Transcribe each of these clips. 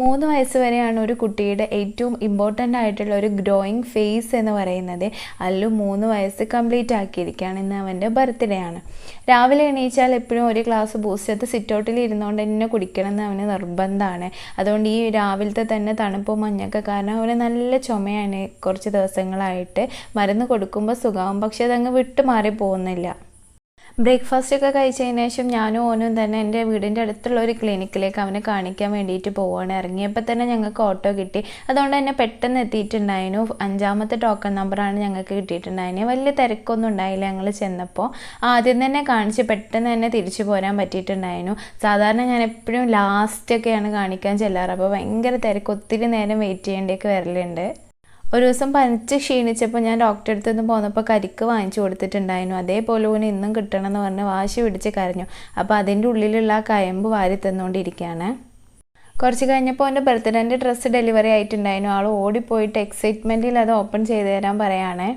മൂന്ന് വയസ്സ് വരെയാണ് ഒരു കുട്ടിയുടെ ഏറ്റവും ഇമ്പോർട്ടന്റ് ആയിട്ടുള്ള ഒരു ഗ്രോയിങ് ഫേസ് എന്ന് പറയുന്നത്. അല്ലു മൂന്ന് വയസ്സ് കംപ്ലീറ്റ് ആക്കിയിരിക്കുകയാണ്. ഇന്ന് അവന്റെ ബർത്ത്ഡേ ആണ്. രാവിലെ എണീച്ചാൽ എപ്പോഴും ഒരു ഗ്ലാസ് ബൂസ്റ്റ് അത് സിറ്റൗട്ടിൽ ഇരുന്നുകൊണ്ട് തന്നെ കുടിക്കണം എന്ന് അവന് നിർബന്ധമാണ്. അതുകൊണ്ട് ഈ രാവിലത്തെ തന്നെ തണുപ്പും മഞ്ഞൊക്കെ കാരണം അവന് നല്ല ചുമയാണ് കുറച്ച് ദിവസങ്ങളായിട്ട്. മരുന്ന് കൊടുക്കുമ്പോൾ സുഖമാവും. പക്ഷേ അതങ്ങ് വിട്ടുമാറി പോകുന്നില്ല. ബ്രേക്ക്ഫാസ്റ്റ് ഒക്കെ കഴിച്ചതിന് ശേഷം ഞാനും ഓനും തന്നെ എന്റെ വീടിന്റെ അടുത്തുള്ള ഒരു ക്ലിനിക്കിലേക്ക് അവനെ കാണിക്കാൻ വേണ്ടിയിട്ട് പോവുകയാണ് ഇറങ്ങിയപ്പോൾ തന്നെ ഞങ്ങൾക്ക് ഓട്ടോ കിട്ടി. അതുകൊണ്ട് തന്നെ പെട്ടെന്ന് എത്തിയിട്ടുണ്ടായിരുന്നു. അഞ്ചാമത്തെ ടോക്കൺ നമ്പറാണ് ഞങ്ങൾക്ക് കിട്ടിയിട്ടുണ്ടായിന് വലിയ തിരക്കൊന്നും ഉണ്ടായില്ല ഞങ്ങൾ ചെന്നപ്പോൾ. ആദ്യം തന്നെ കാണിച്ച് പെട്ടെന്ന് തന്നെ തിരിച്ചു പോരാൻ പറ്റിയിട്ടുണ്ടായിരുന്നു. സാധാരണ ഞാൻ എപ്പോഴും ലാസ്റ്റൊക്കെയാണ് കാണിക്കാൻ ചെല്ലാറ്. അപ്പോൾ ഭയങ്കര തിരക്ക്. ഒത്തിരി നേരം വെയിറ്റ് ചെയ്യേണ്ടിയൊക്കെ വരലുണ്ട്. ഒരു ദിവസം പനിച്ച് ക്ഷീണിച്ചപ്പോൾ ഞാൻ ഡോക്ടറെ അടുത്ത് നിന്ന് പോന്നപ്പോൾ കരിക്ക് വാങ്ങിച്ചു കൊടുത്തിട്ടുണ്ടായിരുന്നു. അതേപോലെ ഓന് ഇന്നും കിട്ടണം എന്ന് പറഞ്ഞ് വാശി പിടിച്ച് കരഞ്ഞു. അപ്പോൾ അതിന്റെ ഉള്ളിലുള്ള ആ കയമ്പ് വാരി തന്നുകൊണ്ടിരിക്കുകയാണ്. കുറച്ച് കഴിഞ്ഞപ്പോൾ എന്റെ ബർത്ത്ഡേന്റെ ഡ്രസ്സ് ഡെലിവറി ആയിട്ടുണ്ടായിരുന്നു. ആൾ ഓടിപ്പോയിട്ട് എക്സൈറ്റ്മെന്റിൽ അത് ഓപ്പൺ ചെയ്തു തരാൻ പറയുകയാണേ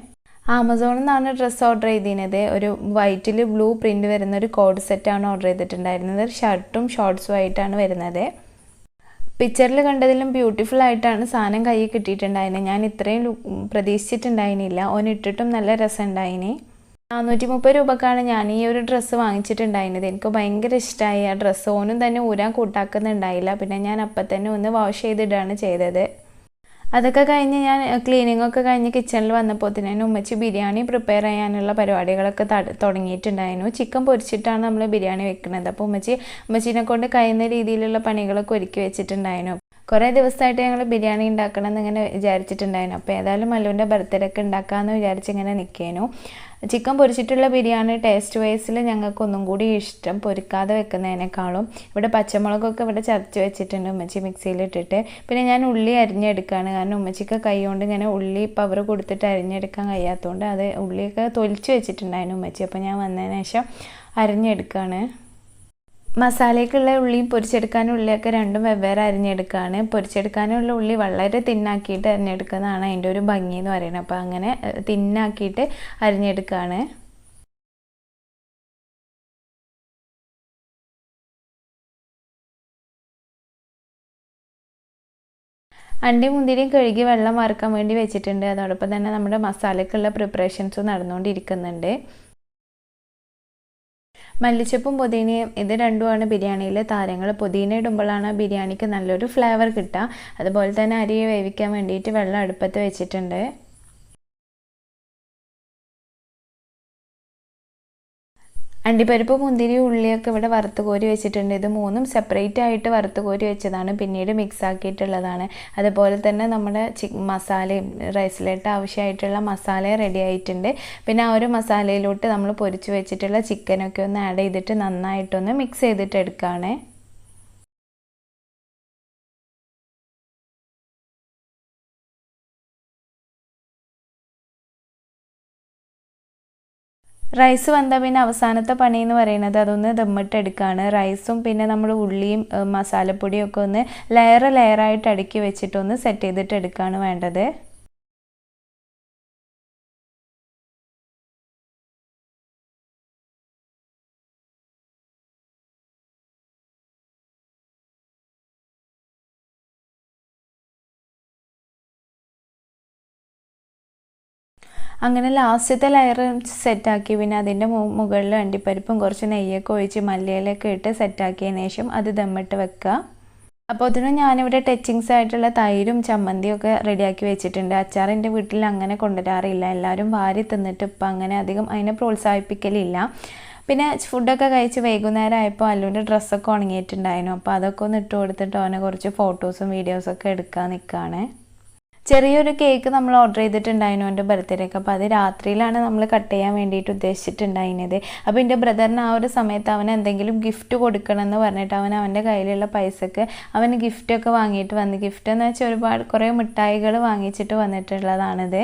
ആമസോണിൽ നിന്നാണ് ഡ്രസ്സ് ഓർഡർ ചെയ്തിരുന്നത്. ഒരു വൈറ്റിൽ ബ്ലൂ പ്രിന്റ് വരുന്ന ഒരു കോഡ് സെറ്റാണ് ഓർഡർ ചെയ്തിട്ടുണ്ടായിരുന്നത്. ഷർട്ടും ഷോർട്സും ആയിട്ടാണ് വരുന്നത്. പിക്ചറിൽ കണ്ടതിലും ബ്യൂട്ടിഫുൾ ആയിട്ടാണ് സാധനം കയ്യിൽ കിട്ടിയിട്ടുണ്ടായിരുന്നത് ഞാൻ ഇത്രയും പ്രതീക്ഷിച്ചിട്ടുണ്ടായിരുന്നില്ല. ഓൻ ഇട്ടിട്ടും നല്ല രസം ഉണ്ടായിനി. നാനൂറ്റി മുപ്പത് രൂപക്കാണ് ഞാൻ ഈ ഒരു ഡ്രസ്സ് വാങ്ങിച്ചിട്ടുണ്ടായിരുന്നത്. എനിക്ക് ഭയങ്കര ഇഷ്ടമായി ആ ഡ്രസ്സ് ഓനും തന്നെ ഊരാൻ കൂട്ടാക്കുന്നുണ്ടായില്ല. പിന്നെ ഞാൻ അപ്പം തന്നെ ഒന്ന് വാഷ് ചെയ്തിടുകയാണ് ചെയ്തത്. അതൊക്കെ കഴിഞ്ഞ് ഞാൻ ക്ലീനിങ് ഒക്കെ കഴിഞ്ഞ് കിച്ചണിൽ വന്നപ്പോൾ തന്നെ ഉമ്മച്ചി ബിരിയാണി പ്രിപ്പയർ ചെയ്യാനുള്ള പരിപാടികളൊക്കെ തുടങ്ങിയിട്ടുണ്ടായിരുന്നു. ചിക്കൻ പൊരിച്ചിട്ടാണ് നമ്മൾ ബിരിയാണി വെക്കുന്നത് അപ്പോൾ ഉമ്മച്ചി ഉമ്മച്ചിനെ കൊണ്ട് കഴിയുന്ന രീതിയിലുള്ള പണികളൊക്കെ ഒരുക്കി വെച്ചിട്ടുണ്ടായിരുന്നു. കുറേ ദിവസമായിട്ട് ഞങ്ങൾ ബിരിയാണി ഉണ്ടാക്കണം എന്നിങ്ങനെ വിചാരിച്ചിട്ടുണ്ടായിരുന്നു. അപ്പോൾ ഏതായാലും മല്ലുവിന്റെ ബർത്ത്ഡേ ഒക്കെ ഉണ്ടാക്കാമെന്ന് വിചാരിച്ച് ഇങ്ങനെ നിൽക്കേനു ചിക്കൻ പൊരിച്ചിട്ടുള്ള ബിരിയാണി ടേസ്റ്റ് വൈസിൽ ഞങ്ങൾക്ക് ഒന്നും കൂടി ഇഷ്ടം പൊരിക്കാതെ വെക്കുന്നതിനേക്കാളും. ഇവിടെ പച്ചമുളകൊക്കെ ഇവിടെ ചതച്ച് വെച്ചിട്ടുണ്ട് ഉമ്മച്ചി മിക്സിയിലിട്ടിട്ട് പിന്നെ ഞാൻ ഉള്ളി അരിഞ്ഞെടുക്കുകയാണ് കാരണം ഉമ്മച്ചിക്ക് കൈ കൊണ്ട് ഇങ്ങനെ ഉള്ളി പവർ കൊടുത്തിട്ട് അരിഞ്ഞെടുക്കാൻ കഴിയാത്തതുകൊണ്ട് അത് ഉള്ളിയൊക്കെ തൊലിച്ച് വെച്ചിട്ടുണ്ടായിരുന്നു ഉമ്മച്ചി. അപ്പോൾ ഞാൻ വന്നതിന് ശേഷം അരിഞ്ഞെടുക്കുകയാണ് മസാലയ്ക്കുള്ള ഉള്ളിയും പൊരിച്ചെടുക്കാനും ഉള്ളിയൊക്കെ രണ്ടും വെവ്വേറെ അരിഞ്ഞെടുക്കുകയാണ് പൊരിച്ചെടുക്കാനുള്ള ഉള്ളി വളരെ തിന്നാക്കിയിട്ട് അരിഞ്ഞെടുക്കുന്നതാണ് അതിന്റെ ഒരു ഭംഗി എന്ന് പറയുന്നത്. അപ്പോൾ അങ്ങനെ തിന്നാക്കിയിട്ട് അരിഞ്ഞെടുക്കുകയാണ് അണ്ടി മുന്തിരിയും കഴുകി വെള്ളം വറുക്കാൻ വേണ്ടി വെച്ചിട്ടുണ്ട്. അതോടൊപ്പം തന്നെ നമ്മുടെ മസാലയ്ക്കുള്ള പ്രിപ്പറേഷൻസും നടന്നുകൊണ്ടിരിക്കുന്നുണ്ട്. മല്ലിച്ചപ്പും പുതിനയും ഇത് രണ്ടുമാണ് ബിരിയാണിയിലെ താരങ്ങൾ പുതിന ഇടുമ്പോഴാണ് ബിരിയാണിക്ക് നല്ലൊരു ഫ്ലേവർ കിട്ടുക. അതുപോലെ തന്നെ അരി വേവിക്കാൻ വേണ്ടിയിട്ട് വെള്ളം അടുപ്പത്ത് വെച്ചിട്ടുണ്ട്. അണ്ടിപ്പരിപ്പ് മുന്തിരി ഉള്ളിയൊക്കെ ഇവിടെ വറുത്ത് കോരി വെച്ചിട്ടുണ്ട്. ഇത് മൂന്നും സെപ്പറേറ്റ് ആയിട്ട് വറുത്ത് കോരി വെച്ചതാണ്. പിന്നീട് മിക്സ് ആക്കിയിട്ടുള്ളതാണ്. അതുപോലെ തന്നെ നമ്മുടെ ചി മസാലയും റൈസിലിട്ട് ആവശ്യമായിട്ടുള്ള മസാല റെഡി ആയിട്ടുണ്ട്. പിന്നെ ആ ഒരു മസാലയിലോട്ട് നമ്മൾ പൊരിച്ച് വെച്ചിട്ടുള്ള ചിക്കനൊക്കെ ഒന്ന് ആഡ് ചെയ്തിട്ട് നന്നായിട്ടൊന്ന് മിക്സ് ചെയ്തിട്ട് എടുക്കുകയാണ് റൈസ് വന്നാൽ പിന്നെ അവസാനത്തെ പണി എന്ന് പറയുന്നത് അതൊന്ന് ദമ്മിട്ടെടുക്കുകയാണ് റൈസും പിന്നെ നമ്മൾ ഉള്ളിയും മസാലപ്പൊടിയും ഒക്കെ ഒന്ന് ലെയർ ലെയറായിട്ട് അടുക്കി വെച്ചിട്ടൊന്ന് സെറ്റ് ചെയ്തിട്ട് എടുക്കുകയാണ് വേണ്ടത്. അങ്ങനെ ലാസ്റ്റത്തെ ലെയർ സെറ്റാക്കി പിന്നെ അതിന്റെ മുകളിൽ അണ്ടിപ്പരിപ്പും കുറച്ച് നെയ്യൊക്കെ ഒഴിച്ച് മല്ലിയിലൊക്കെ ഇട്ട് സെറ്റാക്കിയതിന് ശേഷം അത് ദമ്മിട്ട് വെക്കുക. അപ്പോൾ അതിന് ഞാനിവിടെ ടച്ചിങ്സ് ആയിട്ടുള്ള തൈരും ചമ്മന്തിയും ഒക്കെ റെഡിയാക്കി വെച്ചിട്ടുണ്ട്. അച്ചാർ എന്റെ വീട്ടിൽ അങ്ങനെ കൊണ്ടുവരാറില്ല. എല്ലാവരും വാരി തിന്നിട്ട് ഇപ്പം അങ്ങനെ അധികം അതിനെ പ്രോത്സാഹിപ്പിക്കലില്ല. പിന്നെ ഫുഡൊക്കെ കഴിച്ച് വൈകുന്നേരം ആയപ്പോൾ അല്ലുവിന്റെ ഡ്രസ്സൊക്കെ ഉണങ്ങിയിട്ടുണ്ടായിരുന്നു. അപ്പോൾ അതൊക്കെ ഒന്ന് ഇട്ട് കൊടുത്തിട്ട് അവനെ കുറച്ച് ഫോട്ടോസും വീഡിയോസൊക്കെ എടുക്കാൻ നിൽക്കുകയാണ്. ചെറിയൊരു കേക്ക് നമ്മൾ ഓർഡർ ചെയ്തിട്ടുണ്ടായിരുന്നു എന്റെ ബർത്ത്ഡേക്ക് അപ്പോൾ അത് രാത്രിയിലാണ് നമ്മൾ കട്ട് ചെയ്യാൻ വേണ്ടിയിട്ട് ഉദ്ദേശിച്ചിട്ടുണ്ടായിരുന്നത്. അപ്പോൾ എന്റെ ബ്രദറിന് ആ ഒരു സമയത്ത് അവൻ എന്തെങ്കിലും ഗിഫ്റ്റ് കൊടുക്കണമെന്ന് പറഞ്ഞിട്ട് അവൻ അവന്റെ കയ്യിലുള്ള പൈസക്ക് അവന് ഗിഫ്റ്റൊക്കെ വാങ്ങിയിട്ട് വന്ന്. ഗിഫ്റ്റ് എന്ന് വെച്ചാൽ ഒരുപാട് കുറേ മിഠായികൾ വാങ്ങിച്ചിട്ട് വന്നിട്ടുള്ളതാണിത്.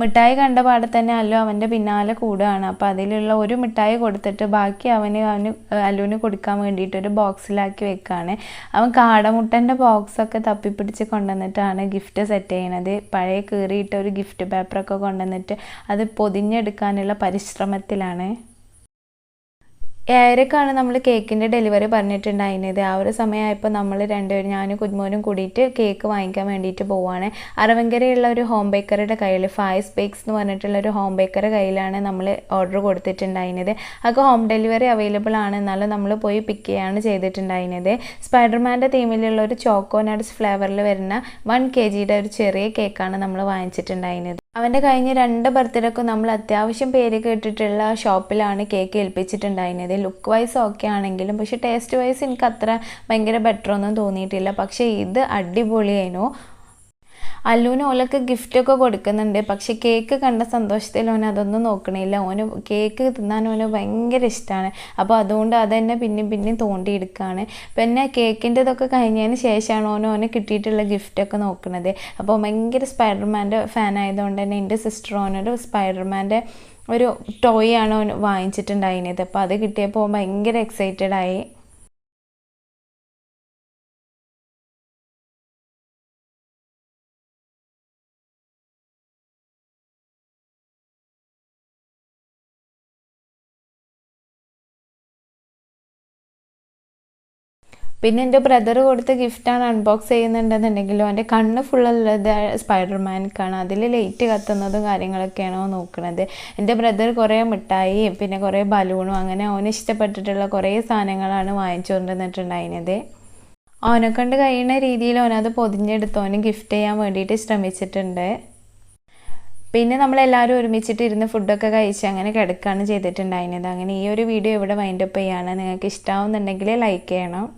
മിഠായി കണ്ട പാടെ തന്നെ അല്ലു അവന്റെ പിന്നാലെ കൂടുകയാണ്. അപ്പോൾ അതിലുള്ള ഒരു മിഠായി കൊടുത്തിട്ട് ബാക്കി അവന് അവന് അല്ലുവിന് കൊടുക്കാൻ വേണ്ടിയിട്ട് ഒരു ബോക്സിലാക്കി വെക്കുകയാണ് അവൻ കാടമുട്ടന്റെ ബോക്സൊക്കെ തപ്പിപ്പിടിച്ച് കൊണ്ടുവന്നിട്ടാണ് ഗിഫ്റ്റ് സെറ്റ് ചെയ്യണത് പഴയ കീറിയിട്ട ഒരു ഗിഫ്റ്റ് പേപ്പറൊക്കെ കൊണ്ടുവന്നിട്ട് അത് പൊതിഞ്ഞെടുക്കാനുള്ള പരിശ്രമത്തിലാണ്. ഏഴരക്കാണ് നമ്മൾ കേക്കിന്റെ ഡെലിവറി പറഞ്ഞിട്ടുണ്ടായിരുന്നത്. ആ ഒരു സമയമായപ്പോൾ നമ്മൾ രണ്ടുപേരും ഞാനും കുഞ്ഞുമോനും കൂടിയിട്ട് കേക്ക് വാങ്ങിക്കാൻ വേണ്ടിയിട്ട് പോവുകയാണ് അറവങ്കരയുള്ള ഒരു ഹോം ബേക്കറുടെ കയ്യിൽ ഫൈവ് ബേക്സ് എന്ന് പറഞ്ഞിട്ടുള്ള ഒരു ഹോം ബേക്കറുടെ കയ്യിലാണ് നമ്മൾ ഓർഡർ കൊടുത്തിട്ടുണ്ടായിരുന്നത്. അതൊക്കെ ഹോം ഡെലിവറി അവൈലബിൾ ആണ്. എന്നാലും നമ്മൾ പോയി പിക്ക് ചെയ്യുകയാണ് ചെയ്തിട്ടുണ്ടായിരുന്നത്. സ്പൈഡർമാന്റെ തീമിലുള്ള ഒരു ചോക്കോ നട്ട്സ് ഫ്ലേവറിൽ വരുന്ന വൺ കെ ജിയുടെ ഒരു ചെറിയ കേക്കാണ് നമ്മൾ വാങ്ങിച്ചിട്ടുണ്ടായിരുന്നത്. അവന്റെ കഴിഞ്ഞ രണ്ട് ബർത്ത്ഡേക്കും നമ്മൾ അത്യാവശ്യം പേര് കേട്ടിട്ടുള്ള ഷോപ്പിലാണ് കേക്ക് ഏൽപ്പിച്ചിട്ടുണ്ടായിരുന്നത്. ലുക്ക് വൈസ് ഓക്കെ ആണെങ്കിലും പക്ഷേ ടേസ്റ്റ് വൈസ് എനിക്ക് അത്ര ഭയങ്കര ബെറ്റർ ഒന്നും തോന്നിയിട്ടില്ല. പക്ഷേ ഇത് അടിപൊളിയായിരുന്നു. അല്ലൂന് ഗിഫ്റ്റ് ഒക്കെ കൊടുക്കുന്നുണ്ട്. പക്ഷെ കേക്ക് കണ്ട സന്തോഷത്തിൽ ഓൻ അതൊന്നും നോക്കണില്ല. ഓന് കേക്ക് തിന്നാൻ ഓന് ഭയങ്കര ഇഷ്ടമാണ് അപ്പോൾ അതുകൊണ്ട് അതന്നെ പിന്നെയും പിന്നെയും തോണ്ടിയെടുക്കുകയാണ് പിന്നെ കേക്കിന്റെ ഇതൊക്കെ കഴിഞ്ഞതിന് ശേഷമാണ് ഓന് ഓന് കിട്ടിയിട്ടുള്ള ഗിഫ്റ്റൊക്കെ നോക്കുന്നത് അപ്പോൾ ഭയങ്കര സ്പൈഡർമാന്റെ ഫാൻ ആയതുകൊണ്ട് തന്നെ എന്റെ സിസ്റ്റർ ഓനൊരു സ്പൈഡർമാന്റെ ഒരു ടോയ് ആണ് വാങ്ങിച്ചിട്ടുണ്ടായിരുന്നത്. അപ്പോൾ അത് കിട്ടിയപ്പോൾ ഭയങ്കര എക്സൈറ്റഡ് ആയി. പിന്നെ എന്റെ ബ്രദർ കൊടുത്ത ഗിഫ്റ്റാണ് അൺബോക്സ് ചെയ്യുന്നുണ്ടെന്നുണ്ടെങ്കിലും എന്റെ കണ്ണ് ഫുള്ളുള്ളത് സ്പൈഡർമാൻക്കാണ് അതിൽ ലൈറ്റ് കത്തുന്നതും കാര്യങ്ങളൊക്കെയാണോ നോക്കുന്നത് എന്റെ ബ്രദർ കുറേ മിഠായി പിന്നെ കുറേ ബലൂണും അങ്ങനെ അവന് ഇഷ്ടപ്പെട്ടിട്ടുള്ള കുറേ സാധനങ്ങളാണ് വാങ്ങിച്ചു കൊണ്ടുവന്നിട്ടുണ്ടായിരുന്നത്. അവനെ കൊണ്ട് കഴിയുന്ന രീതിയിൽ അവനത് പൊതിഞ്ഞെടുത്ത് അവന് ഗിഫ്റ്റ് ചെയ്യാൻ വേണ്ടിയിട്ട് ശ്രമിച്ചിട്ടുണ്ട്. പിന്നെ നമ്മളെല്ലാവരും ഒരുമിച്ചിട്ട് ഇരുന്ന് ഫുഡൊക്കെ കഴിച്ച് അങ്ങനെ കിടക്കുകയാണ് ചെയ്തിട്ടുണ്ടായിരുന്നത്. അങ്ങനെ ഈ ഒരു വീഡിയോ ഇവിടെ വൈൻഡപ്പ് ചെയ്യാണ്. നിങ്ങൾക്ക് ഇഷ്ടമാവുന്നുണ്ടെങ്കിൽ ലൈക്ക് ചെയ്യണം.